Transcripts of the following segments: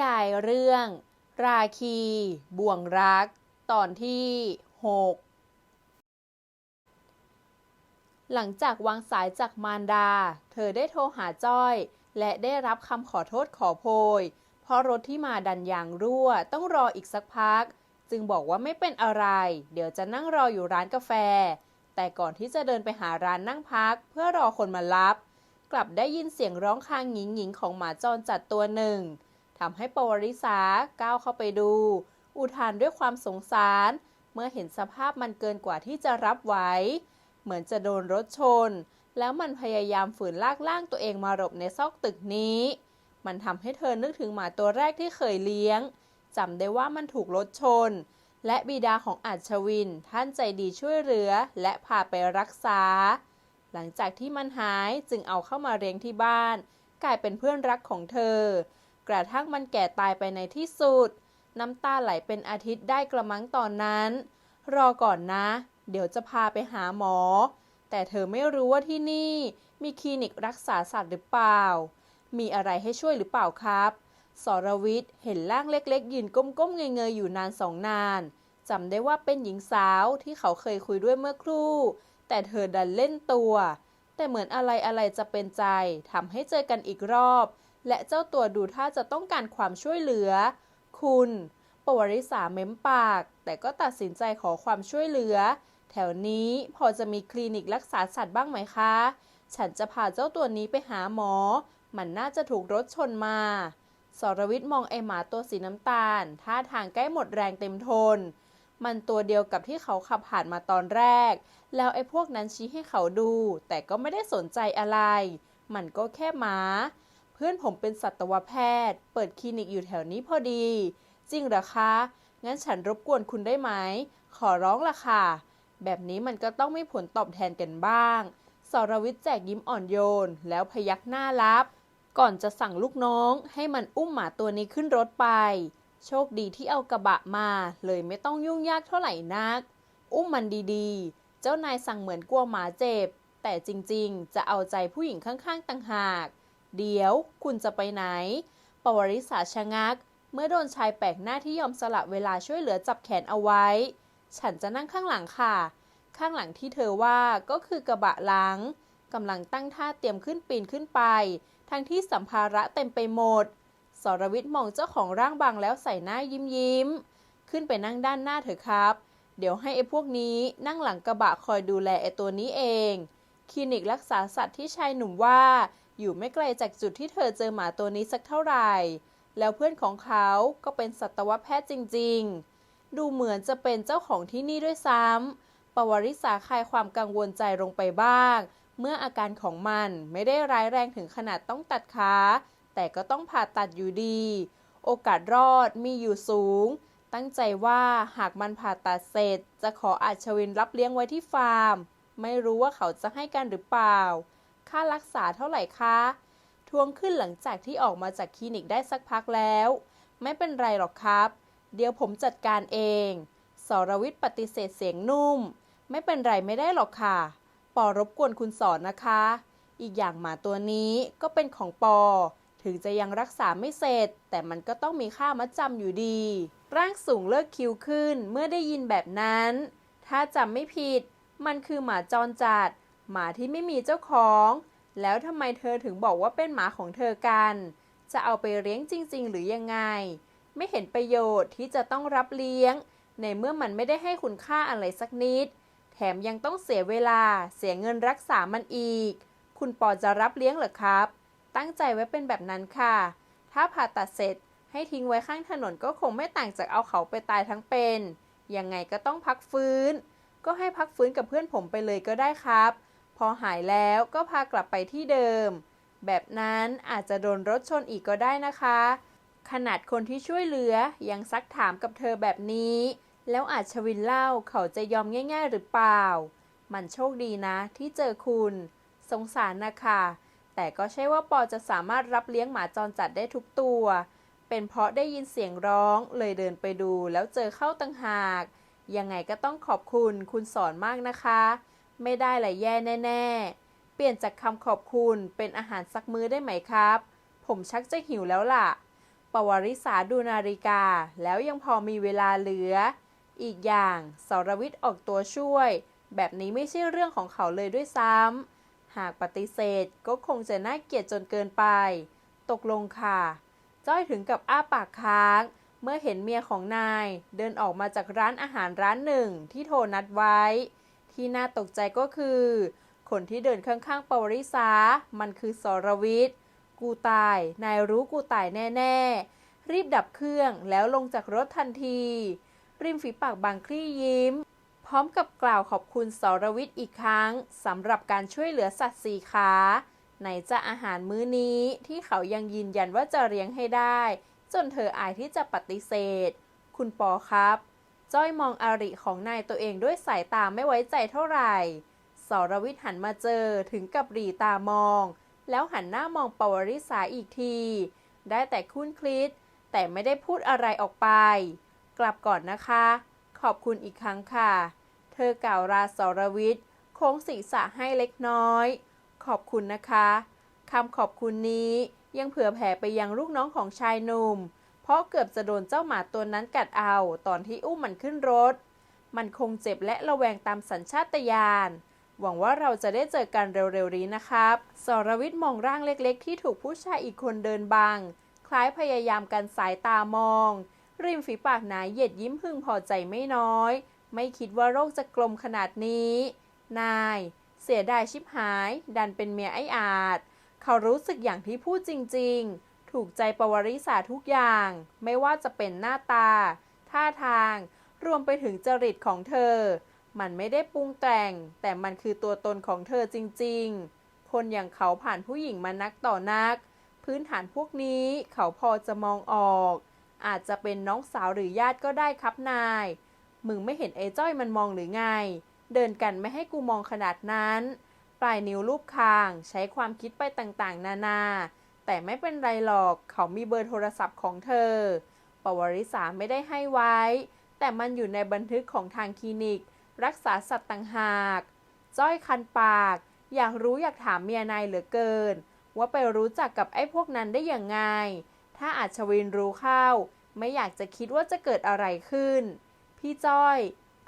ยายเรื่อง ราคี บ่วงรัก ตอนที่ 6 หลังจากวางสายจากมารดา เธอได้โทรหาจ้อย และได้รับคำขอโทษขอโพย เพราะรถที่มาดันยางรั่วต้องรออีกสักพัก จึงบอกว่าไม่เป็นอะไร เดี๋ยวจะนั่งรออยู่ร้านกาแฟ แต่ก่อนที่จะเดินไปหาร้านนั่งพัก เพื่อรอคนมารับกลับได้ยินเสียงร้องคางหงิงหงิงของหมาจรจัดตัวหนึ่ง ทำให้ปวริษาก้าวเข้าไปดู อุทานด้วยความสงสาร เมื่อเห็นสภาพมันเกินกว่าที่จะรับไหว เหมือนจะโดนรถชน แล้วมันพยายามฝืนลากล่างตัวเองมาหลบในซอกตึกนี้ มันทำให้เธอนึกถึงหมาตัวแรกที่เคยเลี้ยงจำได้ว่ามันถูกรถชน และบิดาของอัชวิน ท่านใจดีช่วยเหลือ และพาไปรักษา หลังจากที่มันหายจึงเอาเข้ามาเลี้ยงที่บ้าน กลายเป็นเพื่อนรักของเธอ กระทั่งมันแก่ตายไปในที่สุด น้ำตาไหลเป็นอาทิตย์ได้กระมังตอนนั้น รอก่อนนะ เดี๋ยวจะพาไปหาหมอ แต่เธอไม่รู้ว่าที่นี่ มีคลินิกรักษาสัตว์หรือเปล่า มีอะไรให้ช่วยหรือเปล่าครับ สรวิทย์เห็นร่างเล็กๆยืนก้มๆเงยๆอยู่นานสองนานจำได้ว่าเป็นหญิงสาวที่เขาเคยคุยด้วยเมื่อครู่ แต่เธอดันเล่นตัว แต่เหมือนอะไรอะไรจะเป็นใจทำให้เจอกันอีกรอบ และเจ้าตัวดูท่าจะต้องการความช่วยเหลือ คุณปวริษาเม้มปาก แต่ก็ตัดสินใจขอความช่วยเหลือ แถวนี้พอจะมีคลินิกรักษาสัตว์บ้างไหมคะ ฉันจะพาเจ้าตัวนี้ไปหาหมอ มันน่าจะถูกรถชนมา สรวิทย์มองไอหมาตัวสีน้ำตาล ท่าทางใกล้หมดแรงเต็มทน มันตัวเดียวกับที่เขาขับผ่านมาตอนแรก แล้วไอพวกนั้นชี้ให้เขาดู แต่ก็ไม่ได้สนใจอะไร มันก็แค่หมา เพื่อนผมเป็นสัตวแพทย์ เปิดคลินิกอยู่แถวนี้พอดี จริงเหรอคะ งั้นฉันรบกวนคุณได้ไหม ขอร้องละค่ะ แบบนี้มันก็ต้องมีผลตอบแทนกันบ้าง สรวิทย์แจกยิ้มอ่อนโยน แล้วพยักหน้ารับ ก่อนจะสั่งลูกน้อง ให้มันอุ้มหมาตัวนี้ขึ้นรถไป โชคดีที่เอากระบะมา เลยไม่ต้องยุ่งยากเท่าไหร่นัก อุ้มมันดีๆ เจ้านายสั่งเหมือนกลัวหมาเจ็บ แต่จริงๆ จะเอาใจผู้หญิงข้างๆ ต่างหาก เดี๋ยว คุณจะไปไหน ปวริษาชะงัก เมื่อโดนชายแปลกหน้าที่ยอมสละเวลาช่วยเหลือจับแขนเอาไว้ ฉันจะนั่งข้างหลังค่ะ ข้างหลังที่เธอว่าก็คือกระบะหลังกำลังตั้งท่าเตรียมขึ้นปีนขึ้นไป ทั้งที่สัมภาระเต็มไปหมด สรวิทย์มองเจ้าของร่างบางแล้วใส่หน้ายิ้มยิ้ม ขึ้นไปนั่งด้านหน้าเถอะครับ เดี๋ยวให้ไอ้พวกนี้นั่งหลังกระบะคอยดูแลไอ้ตัวนี้เอง คลินิกรักษาสัตว์ที่ชายหนุ่มว่า อยู่ไม่ไกลจากจุดที่เธอเจอหมาตัวนี้สักเท่าไหร่ แล้วเพื่อนของเขาก็เป็นสัตวแพทย์จริงๆ ดูเหมือนจะเป็นเจ้าของที่นี่ด้วยซ้ำปวริษาคลายความกังวลใจลงไปบ้าง เมื่ออาการของมันไม่ได้ร้ายแรงถึงขนาดต้องตัดขา แต่ก็ต้องผ่าตัดอยู่ดี โอกาสรอดมีอยู่สูง ตั้งใจว่าหากมันผ่าตัดเสร็จ จะขออาชวินรับเลี้ยงไว้ที่ฟาร์ม ไม่รู้ว่าเขาจะให้กันหรือเปล่า ค่ารักษาเท่าไหร่คะทวงขึ้นหลังจากที่ออกมาจากคลินิกได้สักพักแล้ว ไม่เป็นไรหรอกครับ เดี๋ยวผมจัดการเอง สรวิทย์ปฏิเสธเสียงนุ่ม ไม่เป็นไรไม่ได้หรอกค่ะ ปอรบกวนคุณสอนนะคะ อีกอย่างหมาตัวนี้ก็เป็นของปอ ถึงจะยังรักษาไม่เสร็จ แต่มันก็ต้องมีค่ามัดจำอยู่ดี ร่างสูงเลิกคิ้วขึ้นเมื่อได้ยินแบบนั้น ถ้าจำไม่ผิด มันคือหมาจรจัด หมาที่ไม่มีเจ้าของ แล้วทำไมเธอถึงบอกว่าเป็นหมาของเธอกัน จะเอาไปเลี้ยงจริง ๆ หรือยังไง ไม่เห็นประโยชน์ที่จะต้องรับเลี้ยง ในเมื่อมันไม่ได้ให้คุณค่าอะไรสักนิด แถมยังต้องเสียเวลา เสียเงินรักษามันอีก คุณปอจะรับเลี้ยงหรอครับ ตั้งใจไว้เป็นแบบนั้นค่ะ ถ้าผ่าตัดเสร็จให้ทิ้งไว้ข้างถนนก็คงไม่ต่างจากเอาเขาไปตายทั้งเป็น ยังไงก็ต้องพักฟื้น ก็ให้พักฟื้นกับเพื่อนผมไปเลยก็ได้ครับ พอหายแล้วก็พากลับไปที่เดิม แบบนั้นอาจจะโดนรถชนอีกก็ได้นะคะ ขนาดคนที่ช่วยเหลือยังซักถามกับเธอแบบนี้ แล้วอาจชวินเล่าเขาจะยอมง่ายๆหรือเปล่า มันโชคดีนะที่เจอคุณ สงสารนะคะแต่ก็ใช่ว่าปอจะสามารถรับเลี้ยงหมาจรจัดได้ทุกตัว เป็นเพราะได้ยินเสียงร้องเลยเดินไปดูแล้วเจอเข้าตังหาก ยังไงก็ต้องขอบคุณคุณสอนมากนะคะ ไม่ได้ละแย่แน่ ๆ เปลี่ยนจากคำขอบคุณเป็นอาหารสักมื้อได้ไหมครับ ผมชักจะหิวแล้วล่ะปปวริษาดูนาฬิกา แล้วยังพอมีเวลาเหลือ อีกอย่างสรวิทย์ออกตัวช่วย แบบนี้ไม่ใช่เรื่องของเขาเลยด้วยซ้ำ หากปฏิเสธก็คงจะน่าเกลียดจนเกินไป ตกลงค่ะ จ้อยถึงกับอ้าปากค้างเมื่อเห็นเมียของนาย เดินออกมาจากร้านอาหารร้านหนึ่งที่โทรนัดไว้ ที่น่าตกใจก็คือ คนที่เดินข้างๆปวริษามันคือสรวิทย์ กูตาย นายรู้กูตายแน่ๆ รีบดับเครื่องแล้วลงจากรถทันที ริมฝีปากบางคลี่ยิ้ม พร้อมกับกล่าวขอบคุณสรวิทย์อีกครั้งสำหรับการช่วยเหลือสัตว์สีขาไหนจะอาหารมื้อนี้ที่เขายังยืนยันว่าจะเลี้ยงให้ได้ จนเธออายที่จะปฏิเสธ คุณปอครับ จ้อยมองอาริของนายตัวเองด้วยสายตาไม่ไว้ใจเท่าไหร่สรวิทย์หันมาเจอถึงกับหรีตามอง แล้วหันหน้ามองปวริษาอีกที ได้แต่คุ้นคลิด แต่ไม่ได้พูดอะไรออกไป กลับก่อนนะคะ ขอบคุณอีกครั้งค่ะ เธอกล่าวลาสรวิทย์โค้งศีรษะให้เล็กน้อย ขอบคุณนะคะคำขอบคุณนี้ยังเผื่อแผ่ไปยังลูกน้องของชายหนุ่ม เพราะเกือบจะโดนเจ้าหมาตัวนั้นกัดเอา ตอนที่อุ้มมันขึ้นรถ มันคงเจ็บและระแวงตามสัญชาตญาณ หวังว่าเราจะได้เจอกันเร็วๆนี้นะครับ สรวิทย์มองร่างเล็กๆ ที่ถูกผู้ชายอีกคนเดินบัง คล้ายพยายามกันสายตามอง ริมฝีปากหนาเหยียดยิ้มพึงพอใจไม่น้อย ไม่คิดว่าโรคจะกลมขนาดนี้ นาย เสียดายชิบหาย ดันเป็นเมียไอ้อาจเขารู้สึกอย่างที่พูดจริง ๆ ถูกใจปวริษาทุกอย่าง ไม่ว่าจะเป็นหน้าตา ท่าทาง รวมไปถึงจริตของเธอ มันไม่ได้ปรุงแต่ง แต่มันคือตัวตนของเธอจริงๆ คนอย่างเขาผ่านผู้หญิงมานักต่อนัก พื้นฐานพวกนี้เขาพอจะมองออก อาจจะเป็นน้องสาวหรือญาติก็ได้ครับนาย มึงไม่เห็นไอ้จ้อยมันมองหรือไง เดินกันไม่ให้กูมองขนาดนั้น ปลายนิ้วรูปคาง ใช้ความคิดไปต่างๆ นานา แต่ไม่เป็นไรหรอก เขามีเบอร์โทรศัพท์ของเธอ ปวริษาไม่ได้ให้ไว้ แต่มันอยู่ในบันทึกของทางคลินิก รักษาสัตว์ต่างหาก จ้อยคันปาก อยากรู้อยากถามเมียนายเหลือเกิน ว่าไปรู้จักกับไอ้พวกนั้นได้อย่างไง ถ้าอาชวินรู้เข้า ไม่อยากจะคิดว่าจะเกิดอะไรขึ้น พี่จ้อย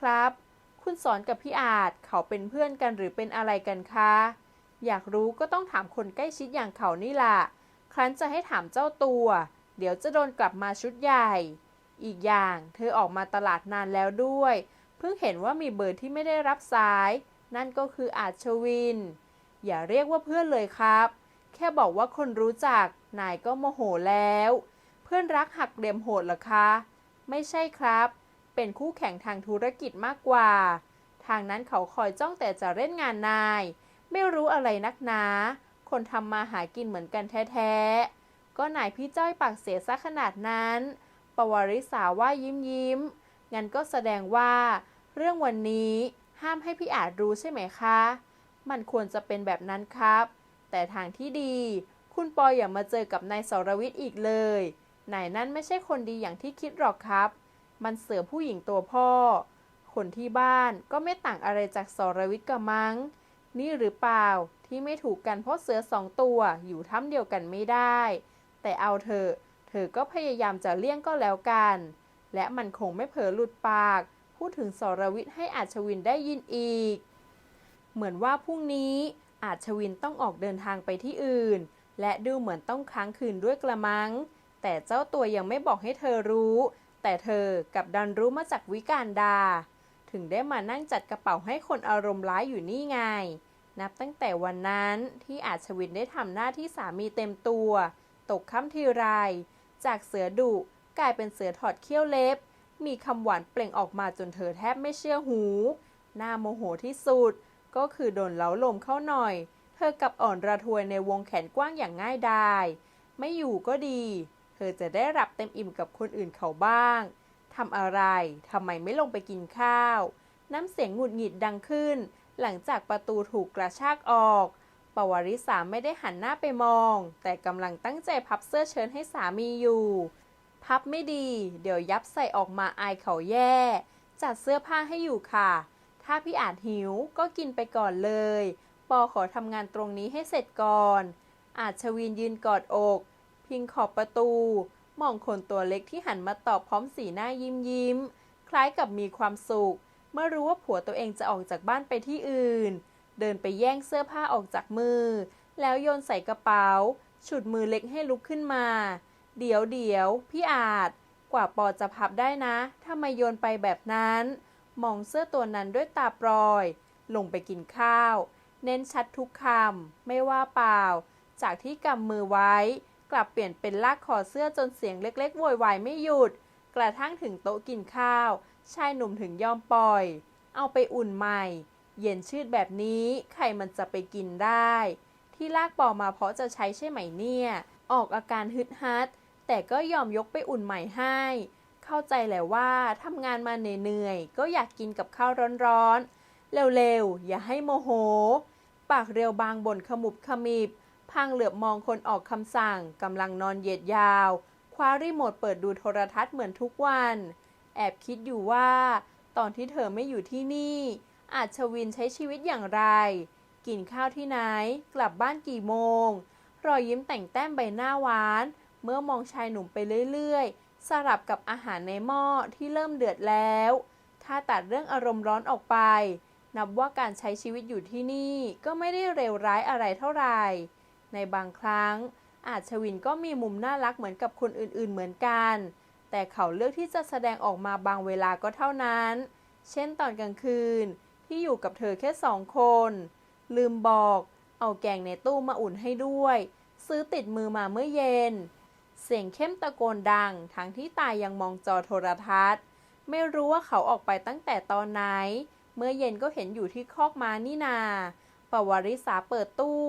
ครับ คุณสอนกับพี่อาจเขาเป็นเพื่อนกันหรือเป็นอะไรกันคะอยากรู้ก็ต้องถามคนใกล้ชิดอย่างเขานี่ล่ะ ครั้นจะให้ถามเจ้าตัว เดี๋ยวจะโดนกลับมาชุดใหญ่ อีกอย่างเธอออกมาตลาดนานแล้วด้วย เพิ่งเห็นว่ามีเบอร์ที่ไม่ได้รับสาย นั่นก็คืออาชวิน อย่าเรียกว่าเพื่อนเลยครับ แค่บอกว่าคนรู้จัก นายก็โมโหแล้ว เพื่อนรักหักเหลี่ยมโหดเหรอคะ ไม่ใช่ครับ เป็นคู่แข่งทางธุรกิจมากกว่า ทางนั้นเขาคอยจ้องแต่จะเล่นงานนาย ไม่รู้อะไรนักหนา คนทำมาหากินเหมือนกันแท้ๆ ก็นายพี่จ้อยปากเสียซะขนาดนั้น ปวริษาว่ายิ้มยิ้ม งั้นก็แสดงว่า เรื่องวันนี้ห้ามให้พี่อาจรู้ใช่ไหมคะ มันควรจะเป็นแบบนั้นครับ แต่ทางที่ดี คุณปอยอย่ามาเจอกับนายสรวิทย์อีกเลย นายนั่นไม่ใช่คนดีอย่างที่คิดหรอกครับ มันเสือผู้หญิงตัวพ่อ คนที่บ้านก็ไม่ต่างอะไรจากสรวิทย์กับมัง้งนี่หรือเปล่า ที่ไม่ถูกกันเพราะเสือสองตัวอยู่ถ้ำเดียวกันไม่ได้ แต่เอาเถอะเธอก็พยายามจะเลี่ยงก็แล้วกัน และมันคงไม่เผลอหลุดปาก พูดถึงสรวิทย์ให้อาชวินได้ยินอีก เหมือนว่าพรุ่งนี้อาชวินต้องออกเดินทางไปที่อื่น และดูเหมือนต้องค้างคืนด้วยกระมัง แต่เจ้าตัวยังไม่บอกให้เธอรู้ แต่เธอกับดันรู้มาจากวิการดา ถึงได้มานั่งจัดกระเป๋าให้คนอารมณ์ร้ายอยู่นี่ไง นับตั้งแต่วันนั้นที่อาชวินได้ทำหน้าที่สามีเต็มตัว ตกค่ำทีไร จากเสือดุกลายเป็นเสือถอดเขี้ยวเล็บ มีคำหวานเปล่งออกมาจนเธอแทบไม่เชื่อหู หน้าโมโหที่สุด ก็คือโดนเล้าลมเข้าหน่อย เธอกับอ่อนระทวยในวงแขนกว้างอย่างง่ายดายไม่อยู่ก็ดี เธอจะได้รับเต็มอิ่มกับคนอื่นเขาบ้างทำอะไรทำไมไม่ลงไปกินข้าว น้ำเสียงหงุดหงิดดังขึ้น หลังจากประตูถูกกระชากออก ปวริษาไม่ได้หันหน้าไปมอง แต่กำลังตั้งใจพับเสื้อเชิ้ตให้สามีอยู่ พับไม่ดี เดี๋ยวยับใส่ออกมาอายเขาแย่ จัดเสื้อผ้าให้อยู่ค่ะ ถ้าพี่อาจหิวก็กินไปก่อนเลย ปอขอทำงานตรงนี้ให้เสร็จก่อน อาจชวินยืนกอดอก พิงขอบประตู มองคนตัวเล็กที่หันมาตอบพร้อมสีหน้ายิ้มยิ้ม คล้ายกับมีความสุข เมื่อรู้ว่าผัวตัวเองจะออกจากบ้านไปที่อื่น เดินไปแย่งเสื้อผ้าออกจากมือ แล้วโยนใส่กระเป๋า ฉุดมือเล็กให้ลุกขึ้นมา เดี๋ยวเดี๋ยวพี่อาจ กว่าปอจะพับได้นะทำไมโยนไปแบบนั้น มองเสื้อตัวนั้นด้วยตาปลอย ลงไปกินข้าว เน้นชัดทุกคำไม่ว่าเปล่า จากที่กำมือไว้ กลับเปลี่ยนเป็นลากคอเสื้อจนเสียงเล็กๆโวยวายไม่หยุด กระทั่งถึงโต๊ะกินข้าว ชายหนุ่มถึงยอมปล่อย เอาไปอุ่นใหม่ เย็นชืดแบบนี้ใครมันจะไปกินได้ ที่ลากปอมาเพราะจะใช้ใช่ไหมเนี่ย ออกอาการฮึดฮัด แต่ก็ยอมยกไปอุ่นใหม่ให้ เข้าใจแหละว่าทำงานมาเหนื่อยๆก็อยากกินกับข้าวร้อนๆ เร็วๆ อย่าให้โมโห ปากเรียวบางบนขมุบขมิบพังเหลือบมองคนออกคำสั่งกำลังนอนเหยียดยาว คว้ารีโมทเปิดดูโทรทัศน์เหมือนทุกวัน แอบคิดอยู่ว่า ตอนที่เธอไม่อยู่ที่นี่ อาจชวินใช้ชีวิตอย่างไร กินข้าวที่ไหน กลับบ้านกี่โมง รอยยิ้มแต่งแต้มใบหน้าหวาน เมื่อมองชายหนุ่มไปเรื่อยๆ สลับกับอาหารในหม้อที่เริ่มเดือดแล้ว ถ้าตัดเรื่องอารมณ์ร้อนออกไป นับว่าการใช้ชีวิตอยู่ที่นี่ก็ไม่ได้เลวร้ายอะไรเท่าไหร่ ในบางครั้งอาจชวินก็มีมุมน่ารักเหมือนกับคนอื่นๆเหมือนกัน แต่เขาเลือกที่จะแสดงออกมาบางเวลาก็เท่านั้น เช่นตอนกลางคืนที่อยู่กับเธอแค่สองคน ลืมบอก เอาแกงในตู้มาอุ่นให้ด้วย ซื้อติดมือมาเมื่อเย็น เสียงเข้มตะโกนดัง ทั้งที่ตายังมองจอโทรทัศน์ ไม่รู้ว่าเขาออกไปตั้งแต่ตอนไหน เมื่อเย็นก็เห็นอยู่ที่คอกม้านี่นา ปวาริสาเปิดตู้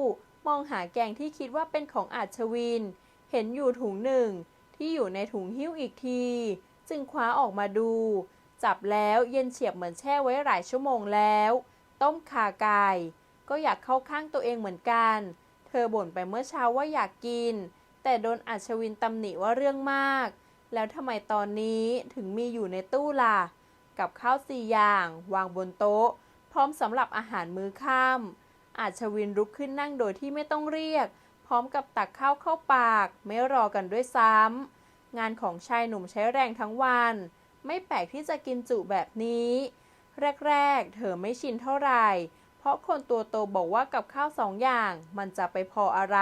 มองหาแกงที่คิดว่าเป็นของอาชวิน เห็นอยู่ถุงหนึ่ง ที่อยู่ในถุงหิ้วอีกที จึงคว้าออกมาดู จับแล้วเย็นเฉียบเหมือนแช่ไว้หลายชั่วโมงแล้ว ต้มขาไก่ก็อยากเข้าข้างตัวเองเหมือนกัน เธอบ่นไปเมื่อเช้าว่าอยากกิน แต่โดนอัชวินตำหนิว่าเรื่องมาก แล้วทำไมตอนนี้ถึงมีอยู่ในตู้ล่ะ กับข้าวสี่อย่าง วางบนโต๊ะ พร้อมสำหรับอาหารมื้อค่ำอาชวินลุกขึ้นนั่งโดยที่ไม่ต้องเรียก พร้อมกับตักข้าวเข้าปาก ไม่รอกันด้วยซ้ำงานของชายหนุ่มใช้แรงทั้งวัน ไม่แปลกที่จะกินจุแบบนี้ แรกๆ เธอไม่ชินเท่าไหร่ เพราะคนตัวโตบอกว่ากับข้าวสองอย่างมันจะไปพออะไร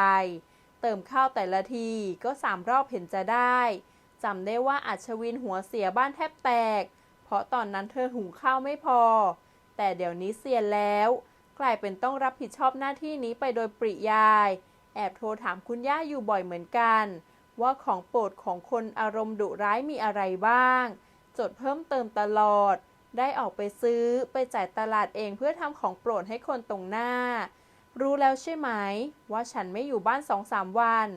เติมข้าวแต่ละทีก็สามรอบเห็นจะได้จำได้ว่าอัชวินหัวเสียบ้านแทบแตก เพราะตอนนั้นเธอหุงข้าวไม่พอ แต่เดี๋ยวนี้เสียแล้ว กลายเป็นต้องรับผิดชอบหน้าที่นี้ไปโดยปริยาย แอบโทรถามคุณย่าอยู่บ่อยเหมือนกัน ว่าของโปรดของคนอารมณ์ดุร้ายมีอะไรบ้าง จดเพิ่มเติมตลอด ได้ออกไปซื้อไปจ่ายตลาดเองเพื่อทำของโปรดให้คนตรงหน้า รู้แล้วใช่ไหม ว่าฉันไม่อยู่บ้านสองสามวัน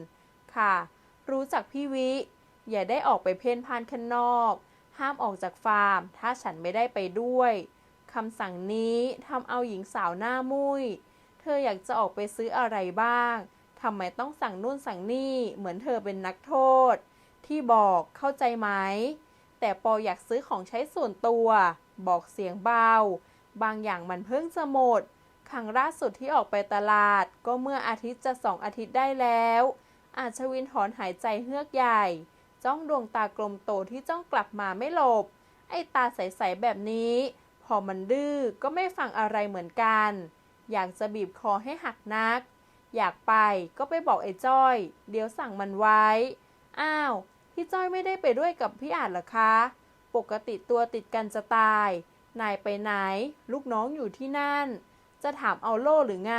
ค่ะ รู้จักพี่วิ อย่าได้ออกไปเพ่นพ่านข้างนอก ห้ามออกจากฟาร์ม ถ้าฉันไม่ได้ไปด้วยคำสั่งนี้ทำเอาหญิงสาวหน้ามุยเธออยากจะออกไปซื้ออะไรบ้าง ทำไมต้องสั่งนู่นสั่งนี่เหมือนเธอเป็นนักโทษ ที่บอกเข้าใจไหม แต่ปออยากซื้อของใช้ส่วนตัว บอกเสียงเบา บางอย่างมันเพิ่งจะหมด ครั้งล่าสุดที่ออกไปตลาด ก็เมื่ออาทิตย์จะสองอาทิตย์ได้แล้ว อาชวินถอนหายใจเฮือกใหญ่ จ้องดวงตากลมโตที่จ้องกลับมาไม่หลบ ไอ้ตาใสๆแบบนี้ พอมันดื้อก็ไม่ฟังอะไรเหมือนกัน อยากจะบีบคอให้หักนัก อยากไปก็ไปบอกไอ้จ้อย เดี๋ยวสั่งมันไว้ อ้าว พี่จ้อยไม่ได้ไปด้วยกับพี่อาจเหรอคะ ปกติตัวติดกันจะตาย นายไปไหน ลูกน้องอยู่ที่นั่น จะถามเอาโล่หรือไง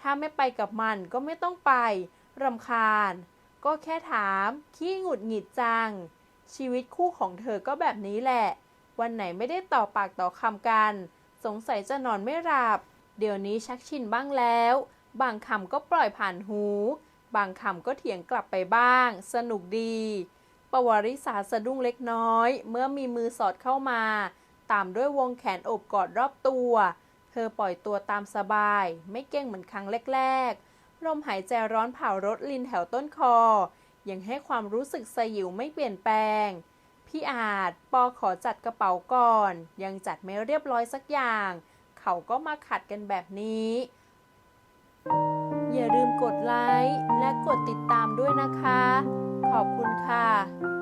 ถ้าไม่ไปกับมันก็ไม่ต้องไป รำคาญ ก็แค่ถาม ขี้หงุดหงิดจัง ชีวิตคู่ของเธอก็แบบนี้แหละ วันไหนไม่ได้ต่อปากต่อคำกัน สงสัยจะนอนไม่หลับ เดี๋ยวนี้ชักชินบ้างแล้ว บางคำก็ปล่อยผ่านหู บางคำก็เถียงกลับไปบ้าง สนุกดี ปวริสาสะดุ้งเล็กน้อย เมื่อมีมือสอดเข้ามา ตามด้วยวงแขนโอบกอดรอบตัว เธอปล่อยตัวตามสบาย ไม่เก้งเหมือนครั้งแรกๆ ลมหายใจร้อนเผารถลินแถวต้นคอ ยังให้ความรู้สึกสยิวไม่เปลี่ยนแปลง พี่อาจปอขอจัดกระเป๋าก่อน ยังจัดไม่เรียบร้อยสักอย่าง เขาก็มาขัดกันแบบนี้ อย่าลืมกดไลค์และกดติดตามด้วยนะคะ ขอบคุณค่ะค่ะ